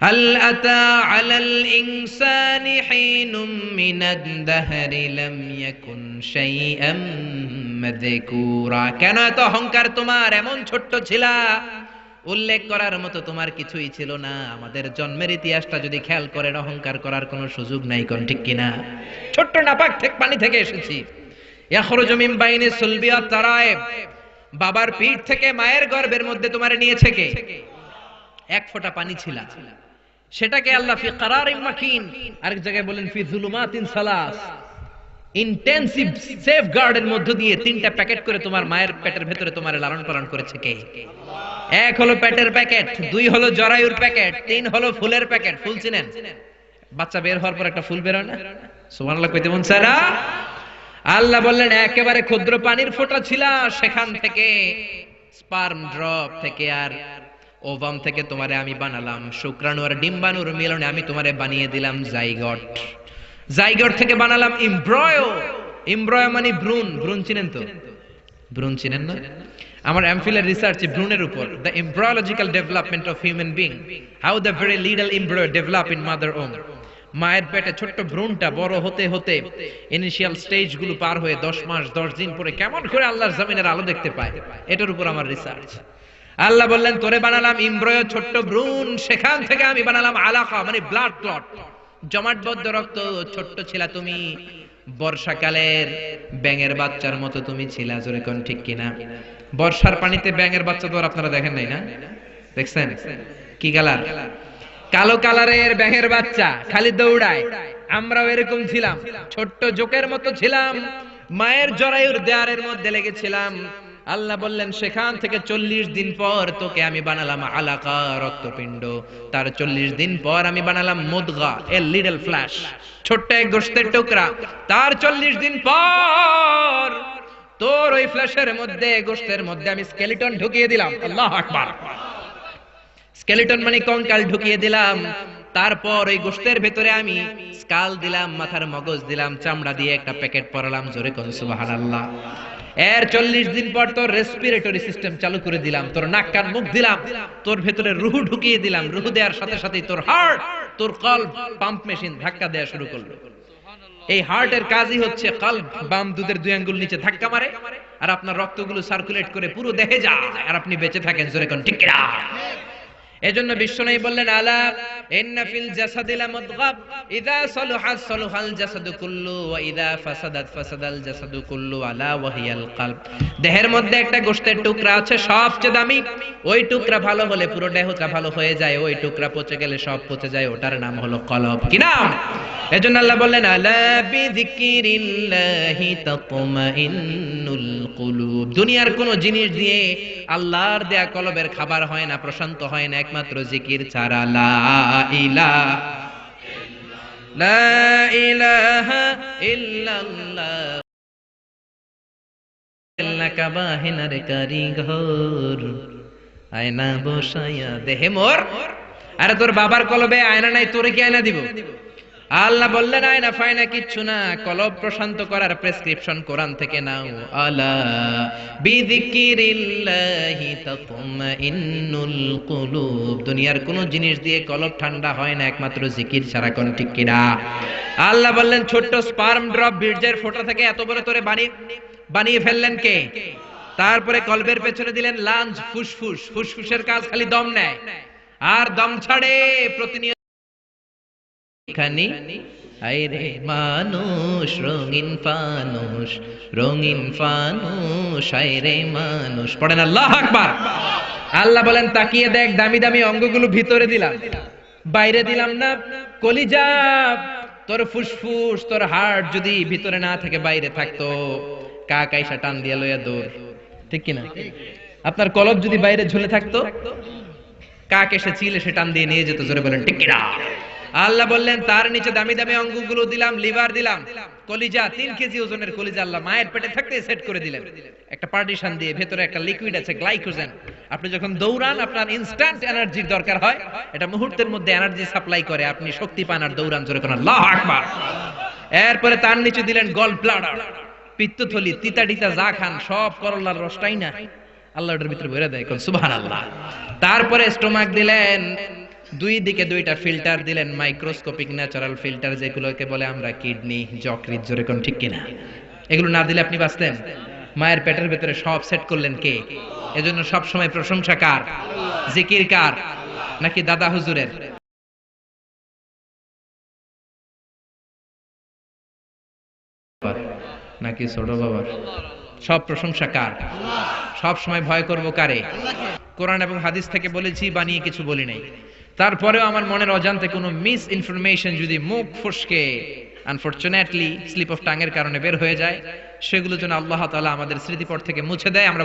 هل أتى على الإنسان حين من الدهر لم يكن شيئا مذكورا কেন এত অহংকার তোমার এমন ছোট্ট ছিলা উল্লেখ করার মতো তোমার কিছুই ছিল না আমাদের জন্মের ইতিহাসটা যদি খেয়াল করেন অহংকার করার কোনো সুযোগ নাই কোন ঠিক কিনা ছোট্ট নাপাক থেকে পানি থেকে এসেছি ইয়াখরুজু মিন বাইনি সুলবিয়া তারায়েব বাবার পিঠ থেকে মায়ের গর্ভের মধ্যে তোমার নিয়েছে কে এক ফোঁটা পানি ছিল সেটাকে আল্লাহ ফি কারারিন মাকিন, আরেক জায়গায় বলেন ফি যুলুমাতিন সালাস। ইন্টেনসিভ সেফ গার্ডের মধ্য দিয়ে তিনটা প্যাকেট করে তোমার মায়ের পেটের ভেতরে তোমার লালন পালন করেছে কে? এক হলো পেটের প্যাকেট, দুই হলো জরায়ুর প্যাকেট, তিন হলো ফুলের প্যাকেট। ফুল চিনেন? বাচ্চা বের হওয়ার পর একটা ফুল বেরোয় না? সুবহানাল্লাহ, কইতে মন চায় না? আল্লাহ বললেন, একেবারে ক্ষুদ্র পানির ফোঁটা ছিল, সেখান থেকে স্পার্ম ড্রপ থেকে আর ওভাম থেকে তোমারে আমি বানালাম। শুক্রাণু আর ডিম্বাণুর মিলনে আমি তোমারে বানিয়ে দিলাম জাইগট। জাইগট থেকে বানালাম ইমব্রয়। ইমব্রয় মানে ভ্রূণ। ভ্রূণ চিনেন তো? ভ্রূণ চিনেন না? আমার এমফিলের রিসার্চ ভ্রূণের উপর। The embryological development of human being how the very little embryo develop in mother womb মায়ের পেটে ছোট্ট ভ্রূণটা বড় হতে হতে ইনিশিয়াল স্টেজগুলো পার হয়ে দশ মাস, দশ দিন পরে কেমন করে আল্লাহর জমিনের আলো দেখতে পায়? এটার উপর আমার রিসার্চ আল্লাহ বললেন, তোরে বানালাম ইমব্রয় ছোট্ট ভ্রূণ, সেখান থেকে আমি বানালাম আলাকা মানে ব্লাড ক্লট জমাটবদ্ধ রক্ত, ছোট্ট ছিলা তুমি। বর্ষাকালের ব্যাঙের বাচ্চার মতো তুমি ছিলা, জোরে কোন ঠিক কিনা? বর্ষার পানিতে ব্যাঙের বাচ্চা তো আপনারা দেখেন নাই না? দেখছেন? কি কালার? কালো কালারের ব্যাঙের বাচ্চা, খালি দৌড়ায়। আমরাও এরকম ছিলাম, ছোট্ট জোকের মতো ছিলাম। মায়ের জরায়ুর দেয়ারের মধ্যে লেগেছিলাম। আল্লাহ বললেন, সেখান থেকে চল্লিশ দিন পর তোকে আমি বানালাম আলাকা রক্তপিণ্ড। তার চল্লিশ দিন পর আমি বানালাম মুদগা, এ লিডল ফ্ল্যাশ ছোট্ট এক গোস্তের টুকরা। তার চল্লিশ দিন পর তোর ওই ফ্ল্যাশের মধ্যে গোস্তের মধ্যে আমি স্কেলিটন ঢুকিয়ে দিলাম। আল্লাহ আকবার। স্কেলিটন মানে কঙ্কাল ঢুকিয়ে দিলাম। তারপর ওই গোষ্ঠের ভেতরে আমি স্কাল দিলাম, মাথার মগজ দিলাম, চামড়া দিয়ে একটা প্যাকেট পরালাম। জোরে কোন, সুবহানাল্লাহ। এর চল্লিশ দিন পর তোর রেসপিরেটরি সিস্টেম চালু করে দিলাম, তোর নাক কান মুখ দিলাম, তোর ভেতরে রুহু ঢুকিয়ে দিলাম, রুহু দেওয়ার সাথে সাথে তোর হার্ট তোর কল পাম্প মেশিন ধাক্কা দেওয়া শুরু করল এই হার্টের কাজই হচ্ছে কাল বাম দুধের দুই আঙ্গুল নিচে ধাক্কা মারে, আর আপনার রক্তগুলো সার্কুলেট করে পুরো দেহে যায়, আর আপনি বেঁচে থাকেন, জোরে কোন, ঠিক? এজন্য বিশ্বনবী বললেন, আলা ইন্না ফিল জাসাদি লামুদগাব। ইযা সালুহা, সালুহাল জাসাদু কুল্লু ওয়া ইযা ফাসাদাত, ফাসাদাল জাসাদু কুল্লু আলা ওয়া হিয়াল কলব। দেহের মধ্যে একটা গোশতের টুকরা আছে, সবচেয়ে দামি। ওই টুকরা ভালো হলে পুরো দেহটা ভালো হয়ে যায়, ওই টুকরা পচে গেলে সব পচে যায়, ওটার নাম হলো কলব। কি নাম? এজন্য আল্লাহ বললেন, আলা বিযিকিরিল্লাহি তাতমাইন্নুল কুলুব। দুনিয়ার কোন জিনিস দিয়ে আল্লাহর দেয়া কলবের খাবার হয় না, প্রশান্ত হয় না একমাত্র জিকির ছাড়া লা ইলাহা লা ইলাহা ইল্লাল্লাহ। এলাকা বাহিনার আয়না বসাইয়া দেহে মোর। আরে তোর বাবার কলবে আয়না নাই, তোরে কি আয়না দিব? আল্লাহ বললেন আয়না ফায়না কিচ্ছু না। কলব প্রশান্ত করার প্রেসক্রিপশন কোরআন থেকে নাও। আলা বিযিকিরিল্লাহি তাতমাইন্নুল কুলুব। দুনিয়ার কোন জিনিস দিয়ে কলব ঠান্ডা হয় না, একমাত্র জিকির ছাড়া কোন ঠিক কিনা? আল্লাহ বললেন, ছোট্ট স্পার্ম ড্রপ বীর্যের ফোঁটা থেকে এত বড় তোরে বানিয়ে বানিয়ে ফেললেন কে? তারপরে কলবের পেছনে দিলেন লাঞ্চ ফুসফুস। ফুসফুসের কাজ খালি দম নেয়। আর দম ছাড়ে, প্রতিনিয়ত এখানে? আইরে মানুষ, রঙিন ফানুষ রঙিন ফানুষ আইরে মানুষ। পড়েন আল্লাহ আকবার। আল্লাহ বলেন, তাকিয়ে দেখ, দামি দামি অঙ্গগুলো ভিতরে দিলাম। বাইরে দিলাম না, কলিজা। তোর ফুসফুস, তোর হার্ট যদি ভিতরে না থাকে, বাইরে থাকতো। কাক আইসা টান দিয়া লইয়া দৌড়। ঠিক কিনা? আপনার কলব যদি বাইরে ঝুলে থাকতো কাক এসে চিল এসে টান দিয়ে নিয়ে যেত, জোরে বলেন, ঠিক কিনা? আল্লাহ বললেন, তার নিচে দামি দামি অঙ্গগুলো দিলাম, লিভার দিলাম, কলিজা, তিন কেজি ওজনের কলিজা আল্লাহ মায়ের পেটে থাকতে সেট করে দিলেন। একটা পার্টিশন দিয়ে ভেতরে একটা লিকুইড আছে গ্লাইকোজেন আপনি যখন দৌড়ান, আপনার ইনস্ট্যান্ট এনার্জির দরকার হয়। এটা মুহূর্তের মধ্যে এনার্জি সাপ্লাই করে, আপনি শক্তি পান আর দৌড়ান জোরে কোন আল্লাহ আকবার! এরপরে তার নিচে দিলেন গল ব্লাডার পিত্তথলি তিতা টিতা যা খান, সব করলার রসটাই না আল্লাহ ওটার ভিতরে ভরে দেয় সুবহান আল্লাহ তারপরে স্টোমাক দিলেন দুই দিকে দুইটা ফিল্টার দিলেন মাইক্রোস্কোপিক ন্যাচারাল ফিল্টার যেগুলোকে বলে আমরা কিডনি, যকৃৎ জোরে কোন ঠিক কিনা? এগুলো না দিলে আপনি বাঁচতেন? মায়ের পেটের ভেতরে সব সেট করলেন কে? এজন্য সব সময় প্রশংসা কার? জিকির কার? নাকি দাদা হুজুরের? নাকি ছোট বাবার? সব প্রশংসা কার? সব সময় ভয় করব কারে? কোরআন এবং হাদিস থেকে বলেছি, বানিয়ে কিছু বলি নাই। তারপরেও আমার মনের অজান্তে কোনো মিস ইনফরমেশন যদি মুখ ফুসকে আনফরচুনেটলি স্লিপ অফ টাঙের কারণে বের হয়ে যায়, সেগুলো যেন আল্লাহ তালা আমাদের স্মৃতিপট থেকে মুছে দেয়, আমরা